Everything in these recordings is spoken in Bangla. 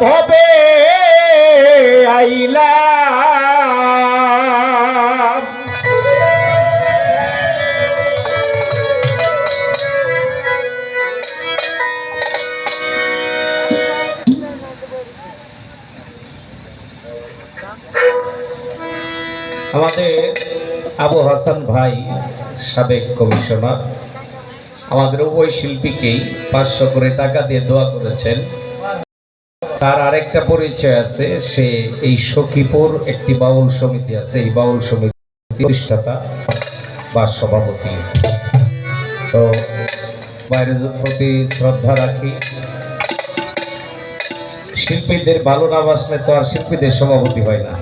হবে আইলা। আমাদের আবু হাসান ভাই, সাবেক কমিশনার, আমাদের উভয় শিল্পীকেই পাঁচশো করে টাকা দিয়ে দোয়া করেছেন। তার আরেকটা পরিচয় আছে, সে এই সখীপুর একটি বাউল সমিতি আছে। এই বাউল সমিতি প্রতিষ্ঠাতা বা সভাপতি। তো বাইরের প্রতি শ্রদ্ধা রাখি। শিল্পীদের ভালো না বাসলে তো আর শিল্পীদের সভাপতি হয় না।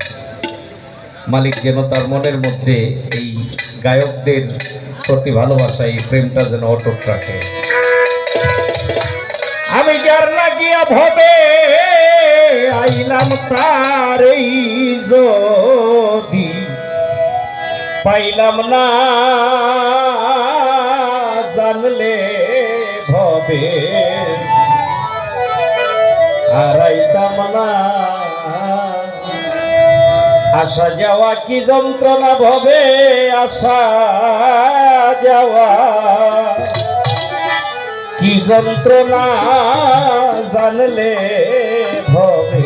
মালিক যেন তার মনের মধ্যে এই গায়কদের প্রতি ভালোবাসা, এই প্রেমটা যেন অটুট রাখে। আমি যার লাগিয়া ভবে, আইলাম তার যদি। পাইলাম না জানলে ভবে। হারাইতাম না। আসা যাওয়া কি যন্ত্রণা ভবে? আসা যাওয়া কি যন্ত্রণা জানলে ভবে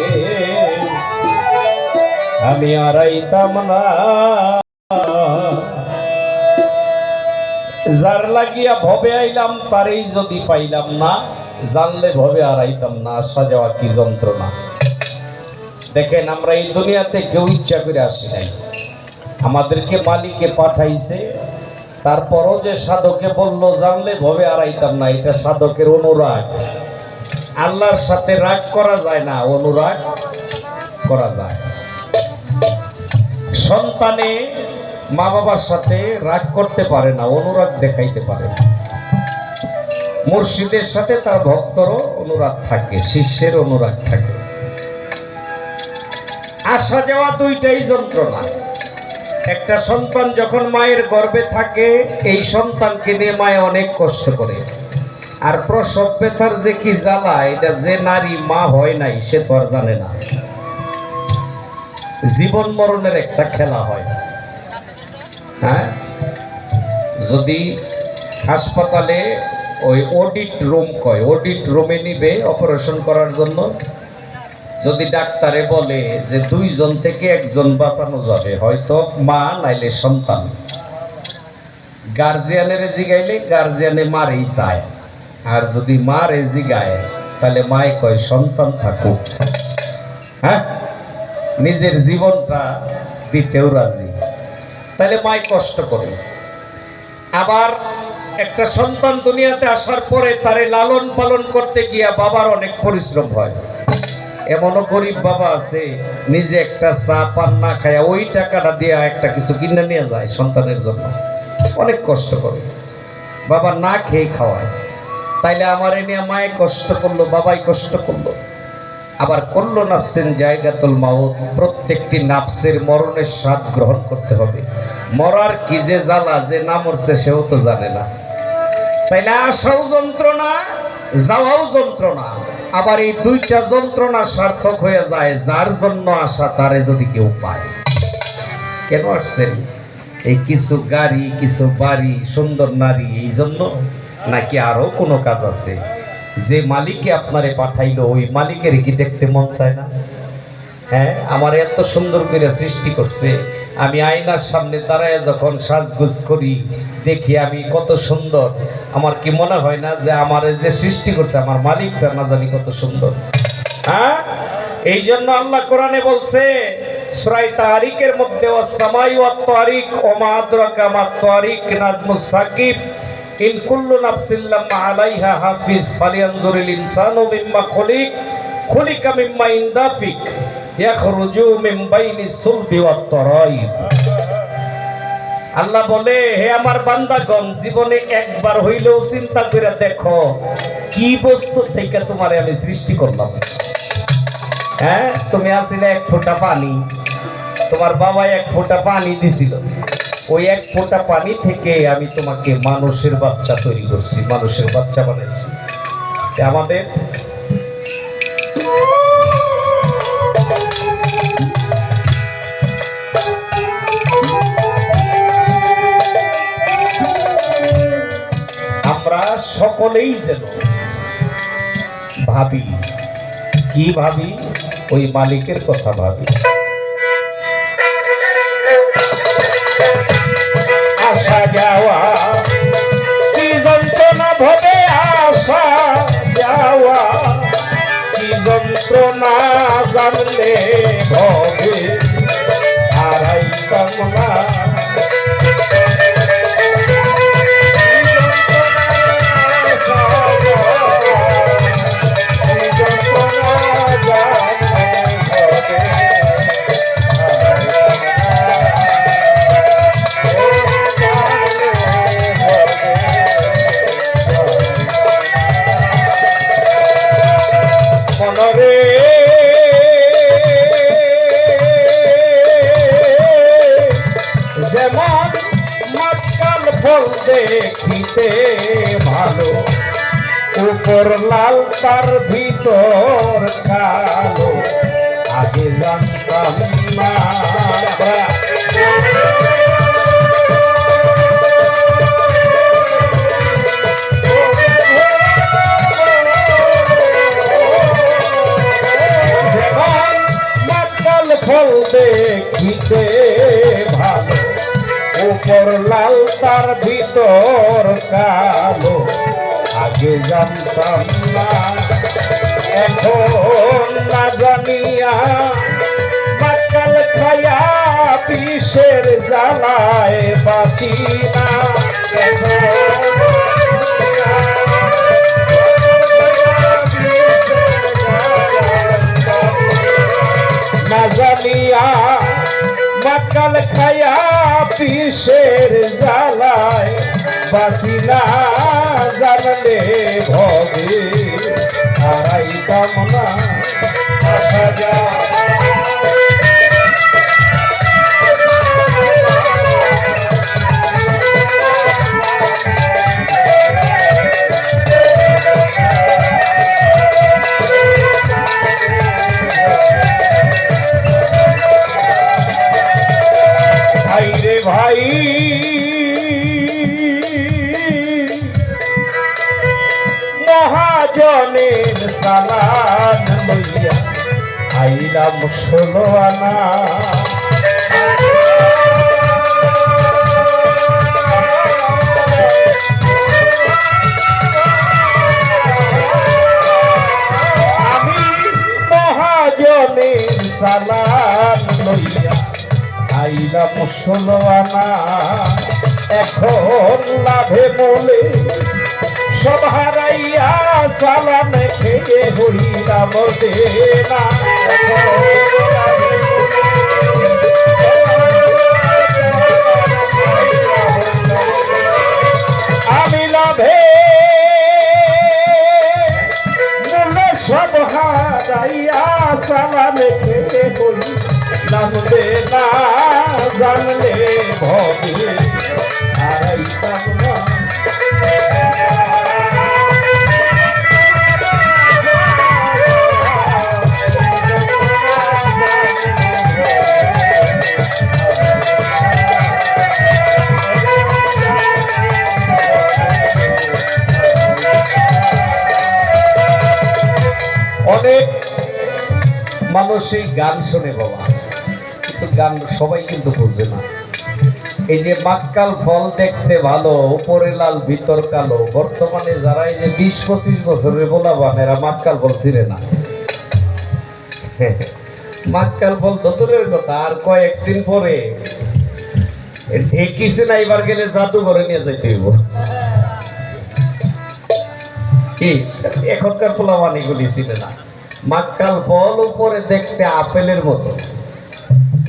আমি আড়াইতাম না। যার লাগিয়া ভবে আইলাম, তারই যদি পাইলাম না, জানলে ভবে আড়াইতাম না। আসা যাওয়া কি যন্ত্রণা? দেখেন, আমরা এই দুনিয়াতে কেউ ইচ্ছা করে আসি নাই। আমাদেরকে মালিকে পাঠাইছে তারপরও যে সাধকে বলল, জানলে ভবে আড়াইতাম না, এটা সাধকের অনুরাগ। আল্লাহর সাথে রাগ করা যায় না, অনুরাগ করা যায়। সন্তানে মা বাবার সাথে রাগ করতে পারে না, অনুরাগ দেখাইতে পারে মুর্শিদের সাথে তার ভক্তরও অনুরাগ থাকে, শিষ্যের অনুরাগ থাকে। আসা যাওয়া দুইটাই যন্ত্রণা। একটা সন্তান যখন মায়ের গর্ভে থাকে, এই সন্তানকে নিয়ে মায়ে অনেক কষ্ট করে। আর প্রসব ব্যথার যে কি জ্বালা, এটা যে নারী মা হয় নাই, সে তো আর জানে না। জীবন মরণের একটা খেলা হয়। হ্যাঁ? যদি হাসপাতালে ওই অডিট রুম কয় অডিট রুমে নিবে অপারেশন করার জন্য যদি ডাক্তারে বলে যে দুইজন থেকে একজন বাঁচানো যাবে, হয়তো মা নাইলে সন্তান। গার্জিয়ানের জিগাইলে গার্জিয়ানে মারেই চায়। আর যদি মারে জিগায়, তাহলে মায় কয়, সন্তান থাকুক। হ্যাঁ? নিজের জীবনটা দিতেও রাজি। তাহলে মায় কষ্ট করে। আবার একটা সন্তান দুনিয়াতে আসার পরে তারে লালন পালন করতে গিয়া বাবার অনেক পরিশ্রম হয়। এমনও গরিব বাবা আছে, নিজে একটা চা পান না খায় ওই টাকাটা দিয়ে একটা কিছু কিনে নিয়ে যায় সন্তানের জন্য। অনেক কষ্ট করে। বাবা না খেয়ে খাওয়ায়। তাইলে আমার এ নিয়ে মায়ে কষ্ট করল, বাবাই কষ্ট করল। আবার করল নাফসেন জায়গাতুল মাউত, প্রত্যেকটি নাফসের মরণের স্বাদ গ্রহণ করতে হবে। মরার কি যে জ্বালা, যে না মরছে সেও তো জানে না। তাইলে আসাও যন্ত্রণা, যাওয়াও যন্ত্রণা। আবার এই দুইটা যন্ত্রণা সার্থক হয়ে যায়, যার জন্য আসা তারে যদি কেউ পায়। কেন আসছেন? এই কিছু গাড়ি, কিছু বাড়ি, সুন্দর নারী, এই জন্য নাকি আরও কোনো কাজ আছে? যে মালিকে আপনারে পাঠাইলো, ওই মালিকের কি দেখতে মন চায় না? হ্যাঁ আমার এত সুন্দর করে সৃষ্টি করছে। আমি আয়নার সামনে দাঁড়ায় যখন সাজগুজ করি, দেখি আমি কত সুন্দর। আমার কি মনে হয় না যে আমার যে সৃষ্টি করছে, আমার মালিকটা না জানি কত সুন্দর। হ্যাঁ? এই জন্য আল্লাহ কোরআনে বলছে সুরাই তারিকের মধ্যে ও সামাই ও তারিক ও মাদ্রাকা মা তারিক নাজমুস সাকিব, ইন কুল্লু নাফসিল্লাম আলাইহা হাফিজ, ফালিয়ানজুরিল ইনসানু মিম্মা খলিক, খুলিকা মিম্মা ইনদাফিক। ইয়াখরুজু মিন বাইনি সুলবি ওয়াত আল্লাহ বলে, হে আমার বান্দাগণ, জীবনে একবার হইলেও চিন্তা করে দেখো, কি বস্তু থেকে তোমারে আমি সৃষ্টি করলাম। হ্যাঁ তুমি আসলে এক ফোঁটা পানি। তোমার বাবা এক ফোঁটা পানি দিছিল। ওই এক ফোঁটা পানি থেকে আমি তোমাকে মানুষের বাচ্চা তৈরি করছি, মানুষের বাচ্চা বানাইছি। আমাদের সকলেই যেন ভাবি। কি ভাবি? ওই মালিকের কথা ভাবি। আসা যাওয়া, কি যন্ত্রণা ভবে আসা যাওয়া, কি যন্ত্রণা জানলে ভবে হারাই কামনা। মনরে যেমন মক্কাল ফল দেখিতে ভালো উপর লাল তার ভিতর কালো। আগে জানতাম না। উপর লাল, তার ভিতর কালো। আগে জানতাম না, এখন না জানিয়া মাকাল খায়া বিষের জ্বালায় বাঁচি না। না জানিয়া মাকাল খায়া পিসের জ্বালায় বাসিনা জানলে ভবে হারাই কামনা আসা যায় রে ভাই। মহাজনের সালান লইয়া আইলাম ষোলো আনা। আমি লইয়া আইলাম ষোলো আনা। এখন লাভে বলে সব হারাইয়া সালামে খেয়ে হইলাম দেনা আমি লাভে সব হারাইয়া সালামে খেয়ে হইলাম দেনা জানলে ভবে হারাইতাম না অনেক মানুষই গান শোনে বাবা। কিন্তু গান সবাই কিন্তু বুঝে না। এই যে মাক্কাল ফল দেখতে ভালো, উপরে লাল, ভিতর কালো, বর্তমানে যারা এই যে বিশ পঁচিশ বছরের বলা এরা মাক্কাল ফল ছিঁড়ে না। মাক্কাল ফল দূরের কথা, আর কয়েকদিন পরে ঢেকিছে না এবার গেলে জাদু করে নিয়ে যাইতে হইব। কি? এখনকার পোলাওয়ান এগুলি ছিল না। মাক্কাল ফল উপরে দেখতে আপেলের মতো।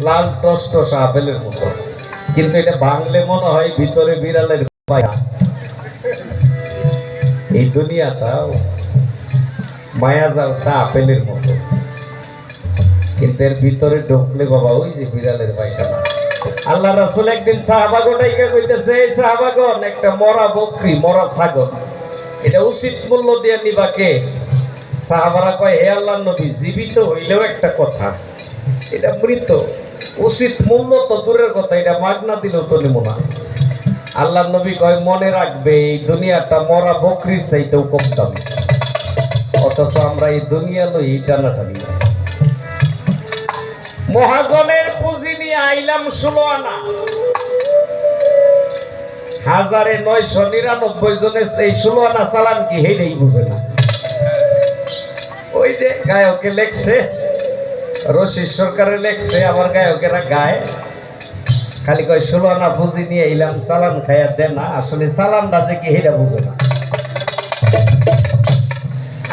লাল টস টস আপেলের মতো। কিন্তু এটা ভাঙলে মনে হয় ভিতরে বিড়ালের পায়া এই দুনিয়াটা মায়াজালটা আপেলের মতো। কিন্তু এর ভিতরে ঢুকলে বাবা ওই যে বিড়ালের আল্লাহ রাসূল একদিন কইতেছে, এই সাহাবাগন একটা মরা বকরি, মরা ছাগল। এটা উচিত মূল্য দিয়ে নিবাকে সাহাবারা কয়, হে আল্লাহ নবী, জীবিত হইলেও একটা কথা। এটা মৃত। উচিত মূল্য তো দূরের কথা, এটা মাগনা দিলেও তো নেব না। আল্লাহ নবী কয়, মনে রাখবে, এই দুনিয়াটা মরা বকরির চাইতেও কম দামি। অথচ আমরা এই দুনিয়া লই এই টানাটানি মহাজনের পুঁজি নিয়ে আইলাম ষোলো আনা। হাজারে নয়শো নিরানব্বই জনের এই ষোলো আনা চালান কি হেডেই বুঝে না। ওই যে গায়কে লেখছে রশিদ সরকারে লেখছে, আমার গায়কেরা গায়। খালি কয়, ষোলো আনা পুঁজি নিয়ে এলাম চালান খাইয়া দেন না। আসলে চালানটা যে কি হেডা বুঝে না।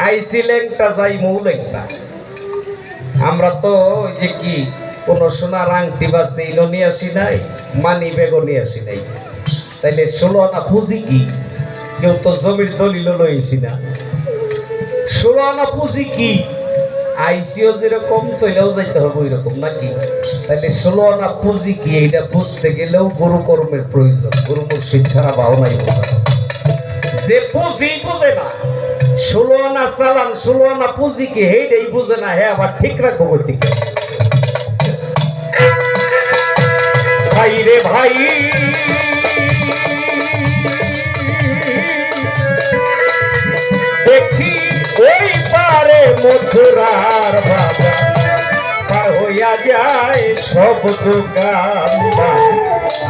আইসিলেনটা যাই মূল একটা। আমরা তো ওই যে কি, কোনো সোনার আংটি বা সেইলো নিয়ে আসি নাই, মানি বেগও নিয়ে আসি নাই। তাইলে ষোলো আনা পুঁজি কি? কেউ তো জমির দলিল লইছি না। ষোলো আনা পুঁজি কি? আইসিও যেরকম চলেও যাইতে হবে ওই রকম নাকি? তাহলে ষোলো আনা পুঁজি কি, এইটা বুঝতে গেলেও গুরু কর্মের প্রয়োজন। গুরু মুর্শিদ ছাড়া ভাবনাই বোঝা যে পুঁজি বুঝে না, ষোলো আনা চালান, ষোলো আনা পুঁজি কি এইটাই বুঝে না হ্যাঁ আবার ঠিক রাখব ওই দিকে ভাই রে ভাই! মথুরার বাজার পার হইয়া যায় সব দোকান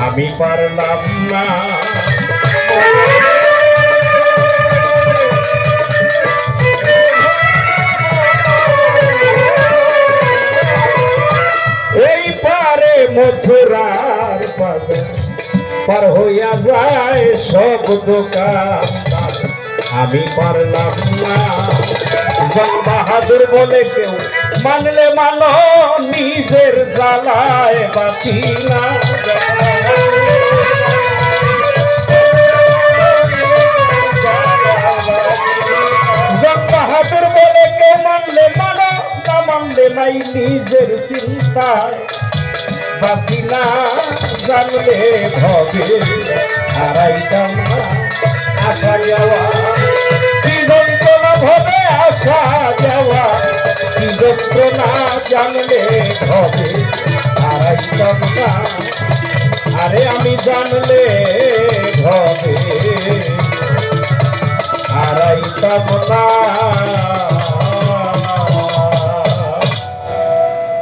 আমি পারলাম না। ওই পারে মথুরার বাজার। পার হইয়া যায় সব দোকান আমি পারলাম না। জং বাহাদুর বলে কেউ মানলে মানো, নিজের জ্বালায় বাঁচি না নিজের চিন্তায়। জানলে ভবে আসা যাওয়া যাওয়া কি যন্ত্রণা জানলে ভবে হারাইতাম না আরে আমি জানলে ভবে হারাইতাম না